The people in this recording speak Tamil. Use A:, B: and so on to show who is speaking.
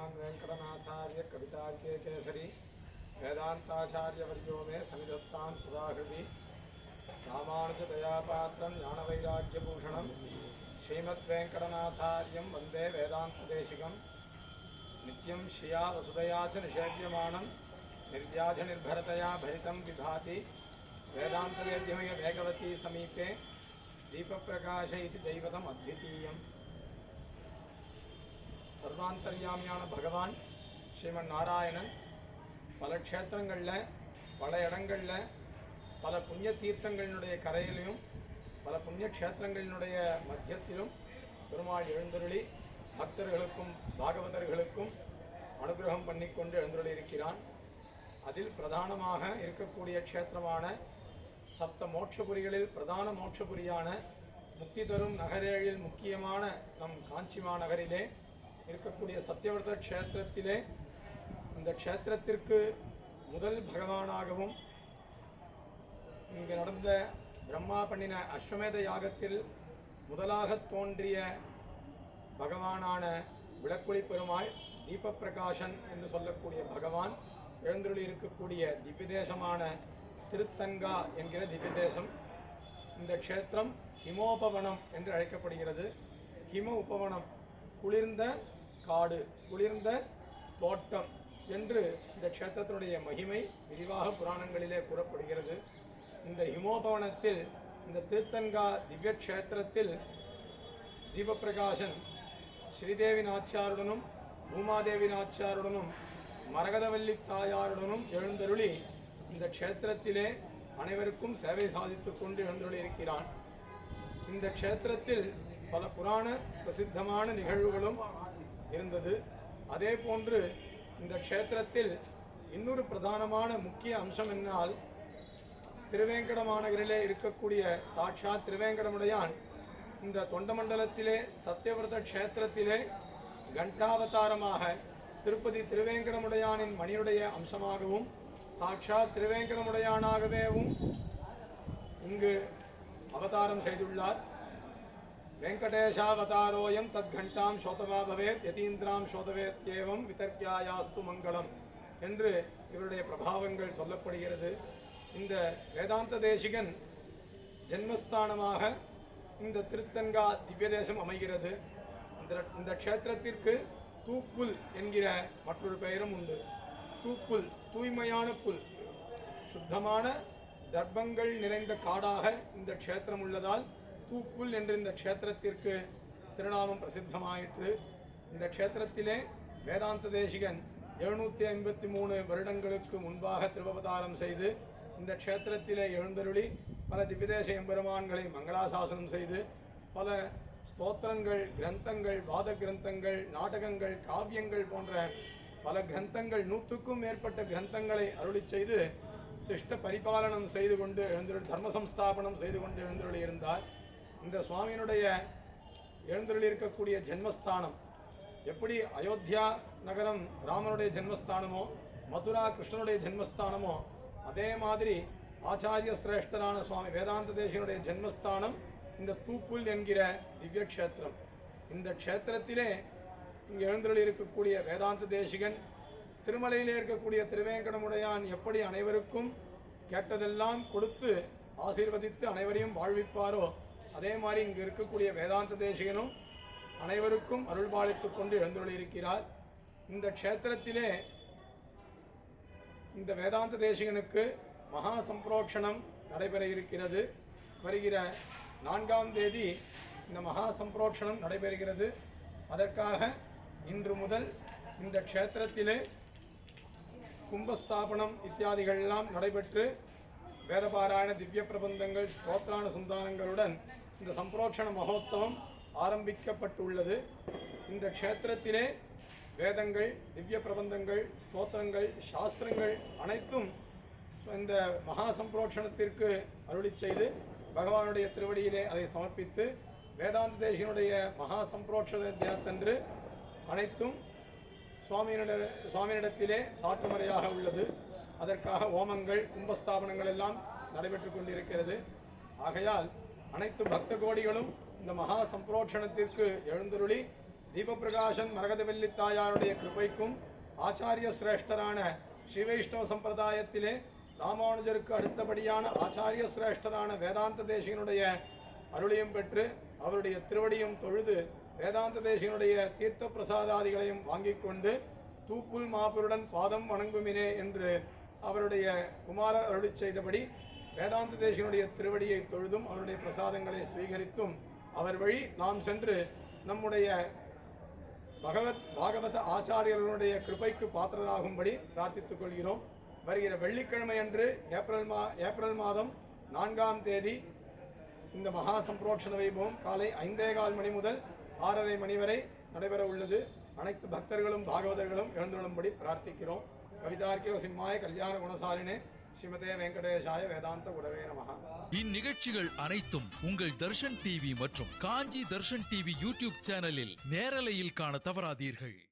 A: श्रीमान् वेङ्कटनाथार्य कवितार्के केसरी वेदान्ताचार्यवर्यो मे सनिधत्तां सुधाहृदि रामानुजदयापात्रं ज्ञानवैराग्यभूषणं श्रीमद्वेङ्कटनाथार्यं वन्दे वेदान्तदेशिकं नित्यं श्रिया वसुधया च निषेव्यमाणं निर्व्याजनिर्भरतया भरितं विभाति वेदान्तवेद्यमय वेगवती समीपे दीपप्रकाश इति दैवतम् अद्वितीयम् சர்வாந்தர்யாமியான பகவான் ஸ்ரீமன் நாராயணன். பல க்ஷேத்திரங்களில் பல இடங்களில் பல புண்ணிய தீர்த்தங்களினுடைய கரையிலையும் பல புண்ணிய க்ஷேத்திரங்களினுடைய மத்தியத்திலும் பெருமாள் எழுந்தருளி பக்தர்களுக்கும் பாகவதர்களுக்கும் அனுகிரகம் பண்ணிக்கொண்டு எழுந்தருளி இருக்கிறான் அதில் பிரதானமாக இருக்கக்கூடிய க்ஷேத்திரமான சப்த மோட்சபுரிகளில் பிரதான மோட்சபுரியான முக்தி தரும் நகரேழில் முக்கியமான நம் காஞ்சிமா நகரிலே இருக்கக்கூடிய சத்தியவர்த்த க்ஷேத்திரத்திலே இந்த க்ஷேத்திரத்திற்கு முதல் பகவானாகவும் இங்கு நடந்த பிரம்மா பண்ணின அஸ்வமேத யாகத்தில் முதலாக தோன்றிய பகவானான விளக்குழி பெருமாள் தீபப்பிரகாசன் என்று சொல்லக்கூடிய பகவான் எழுந்துள்ளி இருக்கக்கூடிய திவ்யதேசமான திருத்தங்கா என்கிற திவ்யதேசம். இந்த க்ஷேத்திரம் ஹிமோபவனம் என்று அழைக்கப்படுகிறது. ஹிம உபவனம் குளிர்ந்த காடு குளிர்ந்த தோட்டம் என்று இந்த க்ஷேத்திரத்தினுடைய மகிமை விரிவாக புராணங்களிலே கூறப்படுகிறது. இந்த ஹிமோபவனத்தில் இந்த திருத்தங்கா திவ்ய க்ஷேத்திரத்தில் தீபப்பிரகாசன் ஸ்ரீதேவி நாச்சியாருடனும் பூமாதேவி நாச்சியாருடனும் மரகதவல்லி தாயாருடனும் எழுந்தருளி இந்த க்ஷேத்திரத்திலே அனைவருக்கும் சேவை சாதித்துக் கொண்டு எழுந்தருளி இருக்கிறான் இந்த க்ஷேத்திரத்தில் பல புராண பிரசித்தமான நிகழ்வுகளும் இருந்தது. அதே போன்று இந்த க்ஷேத்திரத்தில் இன்னொரு பிரதானமான முக்கிய அம்சம் என்னால் திருவேங்கட மாநகரிலே இருக்கக்கூடிய சாட்சா திருவேங்கடமுடையான் இந்த தொண்டமண்டலத்திலே சத்தியவிரத க்ஷேத்திரத்திலே கண்டாவதாரமாக திருப்பதி திருவேங்கடமுடையானின் மணியுடைய அம்சமாகவும் சாட்சா திருவேங்கடமுடையானாகவேவும் இங்கு அவதாரம் செய்துள்ளார். வெங்கடேஷாவதாரோயம் தத்கண்டாம் சோதவா பவேத் யதீந்திராம் சோதவேத்யேவம் விதர்க்கியாயாஸ்து மங்களம் என்று இவருடைய பிரபாவங்கள் சொல்லப்படுகிறது. இந்த வேதாந்த தேசிகன் ஜென்மஸ்தானமாக இந்த திருத்தங்கா திவ்ய தேசம் அமைகிறது. இந்த இந்த க்ஷேத்திரத்திற்கு தூப்புல் என்கிற மற்றொரு பெயரும் உண்டு. தூப்புல் தூய்மையான புல். சுத்தமான தர்ப்பங்கள் நிறைந்த காடாக இந்த க்ஷேத்திரம் உள்ளதால் தூப்புல் என்று இந்த க்ஷேத்திரத்திற்கு திருநாமம் பிரசித்தமாயிற்று. இந்த க்ஷேத்திரத்திலே வேதாந்த தேசிகன் எழுநூற்றி ஐம்பத்தி மூணு வருடங்களுக்கு முன்பாக திருவவதாரம் செய்து இந்த க்ஷேத்திரத்திலே எழுந்தருளி பல திவ்யதேச எம்பெருமான்களை மங்களாசாசனம் செய்து பல ஸ்தோத்திரங்கள் கிரந்தங்கள் வாத கிரந்தங்கள் நாடகங்கள் காவியங்கள் போன்ற பல கிரந்தங்கள் நூற்றுக்கும் மேற்பட்ட கிரந்தங்களை அருளி செய்து சிஷ்ட பரிபாலனம் செய்து கொண்டு எழுந்தருள் தர்ம சம்ஸ்தாபனம் செய்து கொண்டு எழுந்தருளி இருந்தார் இந்த சுவாமியினுடைய எழுந்தருளி இருக்கக்கூடிய ஜென்மஸ்தானம் எப்படி அயோத்தியா நகரம் ராமனுடைய ஜென்மஸ்தானமோ மதுரா கிருஷ்ணனுடைய ஜென்மஸ்தானமோ அதே மாதிரி ஆச்சாரிய சிரேஷ்டரான சுவாமி வேதாந்த தேசியனுடைய ஜென்மஸ்தானம் இந்த தூப்புல் என்கிற திவ்ய க்ஷேத்திரம். இந்த க்ஷேத்திரத்திலே இங்கே எழுந்தருளி இருக்கக்கூடிய வேதாந்த தேசிகன் திருமலையிலே இருக்கக்கூடிய திருவேங்கடமுடையான் எப்படி அனைவருக்கும் கேட்டதெல்லாம் கொடுத்து ஆசீர்வதித்து அனைவரையும் வாழ்விப்பாரோ அதே மாதிரி இங்கு இருக்கக்கூடிய வேதாந்த தேசிகனும் அனைவருக்கும் அருள்பாலித்துக் கொண்டு எழுந்துள்ளிருக்கிறார் இந்த க்ஷேத்திரத்திலே இந்த வேதாந்த தேசிகனுக்கு மகா சம்பிரோக்ஷணம் நடைபெற இருக்கிறது. வருகிற நான்காம் தேதி இந்த மகா சம்பிரோக்ஷணம் நடைபெறுகிறது. அதற்காக இன்று முதல் இந்த க்ஷேத்திரத்திலே கும்பஸ்தாபனம் இத்தியாதிகள்லாம் நடைபெற்று வேதபாராயண திவ்ய பிரபந்தங்கள் ஸ்தோத்திரான சுந்தானங்களுடன் இந்த சம்பிரோக்ஷண மகோத்சவம் ஆரம்பிக்கப்பட்டுள்ளது. இந்த க்ஷேத்திரத்திலே வேதங்கள் திவ்ய பிரபந்தங்கள் ஸ்தோத்திரங்கள் சாஸ்திரங்கள் அனைத்தும் இந்த மகா சம்பிரோக்ஷணத்திற்கு அருளி செய்து பகவானுடைய திருவடியிலே அதை சமர்ப்பித்து வேதாந்த தேசியனுடைய மகா சம்பிரோட்ச தினத்தன்று அனைத்தும் சுவாமியினிட சுவாமியினிடத்திலே சாற்றுமுறையாக உள்ளது. அதற்காக ஓமங்கள் கும்பஸ்தாபனங்கள் எல்லாம் நடைபெற்று கொண்டிருக்கிறது. ஆகையால் அனைத்து பக்த கோடிகளும் இந்த மகா சம்பிரோட்சணத்திற்கு எழுந்தருளி தீபப்பிரகாசன் மரகதவல்லி தாயாருடைய கிருபைக்கும் ஆச்சாரிய சிரேஷ்டரான ஸ்ரீவைஷ்ணவ சம்பிரதாயத்திலே ராமானுஜருக்கு அடுத்தபடியான ஆச்சாரிய சிரேஷ்டரான வேதாந்த தேசிகனுடைய அருளையும் பெற்று அவருடைய திருவடியும் தொழுது வேதாந்த தேசிகனுடைய தீர்த்த பிரசாதாதிகளையும் வாங்கிக் கொண்டு தூப்புல் மாபுருடன் பாதம் வணங்குமினே என்று அவருடைய குமார அருளி செய்தபடி வேதாந்த தேசியனுடைய திருவடியை தொழுதும் அவருடைய பிரசாதங்களை ஸ்வீகரித்தும் அவர் வழி நாம் சென்று நம்முடைய பகவத் பாகவத ஆச்சாரியர்களுடைய கிருபைக்கு பாத்திரராகும்படி பிரார்த்தித்துக் கொள்கிறோம். வருகிற வெள்ளிக்கிழமை அன்று ஏப்ரல் மா ஏப்ரல் மாதம் நான்காம் தேதி இந்த மகா சம்பிரோட்சண வைபவம் காலை ஐந்தே கால் மணி முதல் ஆறரை மணி வரை நடைபெற உள்ளது. அனைத்து பக்தர்களும் பாகவதர்களும் எழுந்துள்ளும்படி பிரார்த்திக்கிறோம். கவிதார்க்கே சிம்மாய கல்யாண குணசாலினே ஸ்ரீமதே வெங்கடேஷாய வேதாந்த உடவே நமஹா
B: இந்நிகழ்ச்சிகள் அனைத்தும் உங்கள் தர்ஷன் டிவி மற்றும் காஞ்சி தர்ஷன் டிவி யூடியூப் சேனலில் நேரலையில் காண தவறாதீர்கள்.